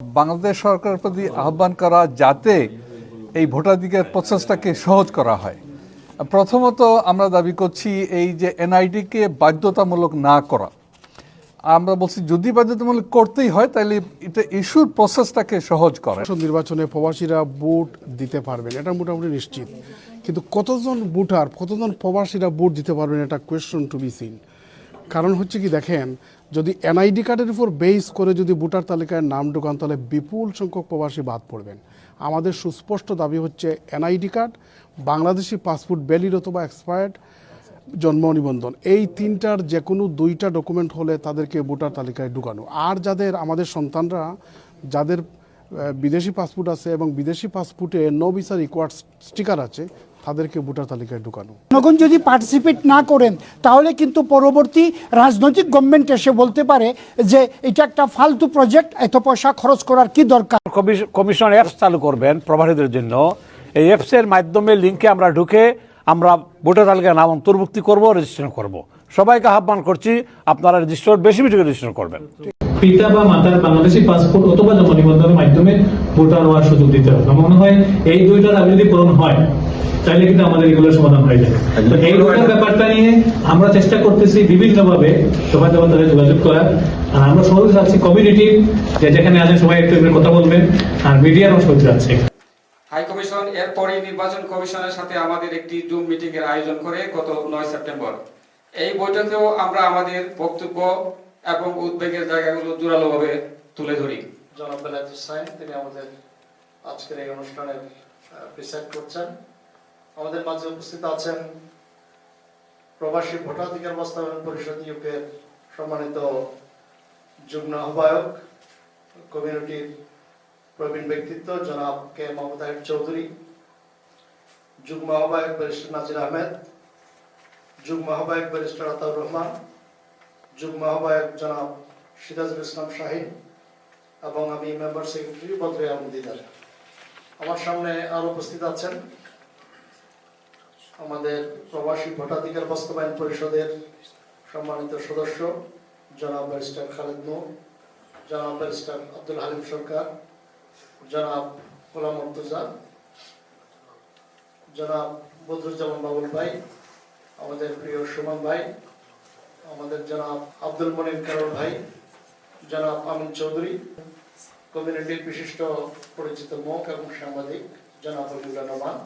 বাংলাদেশ সরকারের প্রতি আহ্বান করা যাতে এই ভোটাধিকার প্রসেসটাকে সহজ করা হয়। প্রথমত আমরা দাবি করছি এই যে এনআইডিকে বাধ্যতামূলক না করা। আমরা বলছি যদি বাধ্যতামূলক করতেই হয়, তাহলে এটা ইস্যুর প্রসেসটাকে সহজ করা। নির্বাচনে প্রবাসীরা ভোট দিতে পারবেন, এটা মোটামুটি নিশ্চিত। কিন্তু কতজন ভোটার, কতজন প্রবাসীরা ভোট দিতে পারবেন, এটা কোয়েশ্চন টু বি সিন কারণ হচ্ছে কি দেখেন, যদি এনআইডি কার্ডের উপর বেস করে যদি ভোটার তালিকায় নাম ঢোকান, তাহলে বিপুল সংখ্যক প্রবাসী বাদ পড়বেন। আমাদের সুস্পষ্ট দাবি হচ্ছে NID card, Bangladeshi passport valid অথবা এক্সপায়ার্ড জন্ম নিবন্ধন। এই তিনটার যে কোনো দুইটা ডকুমেন্ট হলে তাদেরকে ভোটার তালিকায় ঢুকানো। আর যাদের, আমাদের সন্তানরা, যাদের বিদেশি পাসপোর্ট আছে এবং বিদেশি পাসপোর্টে নো ভিসা রিকোয়ার্ড স্টিকার আছে তাদেরকে ভোটার তালিকায় ঢুকানো। জনগণ যদি পার্টিসিপেট না করেন তাহলে কিন্তু পরবর্তী রাজনৈতিক গভর্নমেন্ট এসে বলতে পারে যে এটা একটা ফালতু প্রজেক্ট এত পয়সা খরচ করার কি দরকার? কমিশন অ্যাপস চালু করবেন প্রবাসীদের জন্য। এই অ্যাপসের মাধ্যমে লিঙ্কে আমরা ঢুকে আমরা ভোটার তালিকায় নাম অন্তর্ভুক্তি করব রেজিস্ট্রেশন করব। সবাইকে আহ্বান করছি আপনারা রেজিস্টার বেশি বেশি রেজিস্ট্রেশন করবেন। পিতা বা মাতার বাংলাদেশি পাসপোর্ট অথবা জন্ম নিবন্ধনের মাধ্যমে ভোটার হওয়ার সুযোগ দিতে হবে। মনে হয় এই দুইটার দাবি যদি পূরণ হয় তাহলে কিন্তু আমাদের এগুলোর সমাধান হয়ে যাবে। এই দুটার ব্যাপারটা নিয়ে আমরা চেষ্টা করতেছি বিভিন্ন ভাবে সবাই সবার তাদের যোগাযোগ করার। আর আমরা সহজে চাচ্ছি কমিউনিটি যে যেখানে আছেন সবাই একটু কথা বলবেন। আর মিডিয়ারও সহজে যাচ্ছে। হাই কমিশন এরপরই নির্বাচন কমিশনের সাথে আমাদের একটি জুম মিটিং এর আয়োজন করে গত নয় সেপ্টেম্বর। এই বৈঠকেও আমরা আমাদের বক্তব্য এবং উদ্বেগের জায়গাগুলো জোরালোভাবে তুলে ধরি। জনাব বেলায়েত তিনি আমাদের আজকের এই অনুষ্ঠানের করছেন। আমাদের মাঝে উপস্থিত আছেন প্রবাসী ভোটাধিকার বাস্তবায়ন পরিষদ ইউকের সম্মানিত যুগ্ম আহ্বায়ক, কমিউনিটির প্রবীণ ব্যক্তিত্ব জনাব কে আহির চৌধুরী, যুগ্ম আহ্বায়ক ব্যারিস্টার নাজির আহমেদ, যুগ্ম আহ্বায়ক আতাউর রহমান যুগ্ম আহ্বায়ক জনাব সিরাজুল ইসলাম শাহিন এবং আমি মেম্বার সেক্রেটারি বদরে আহমদিদার আমার সামনে আরও উপস্থিত আছেন আমাদের প্রবাসী ভোটাধিকার বাস্তবায়ন পরিষদের সম্মানিত সদস্য জনাব ব্যারিস্টার খালেদ নূর, জনাব ব্যারিস্টার আব্দুল হালিম সরকার, জনাব গোলাম মর্তুজা জনাব বদরুজ্জামান বাবুল ভাই, আমাদের প্রিয় সুমন ভাই আমাদের জনাব আব্দুল মনির কারণ ভাই, জনাব আমিন চৌধুরী কমিউনিটির বিশিষ্ট পরিচিত মুখ এবং সাংবাদিক জনাব হবিবুল্লাহ রহমান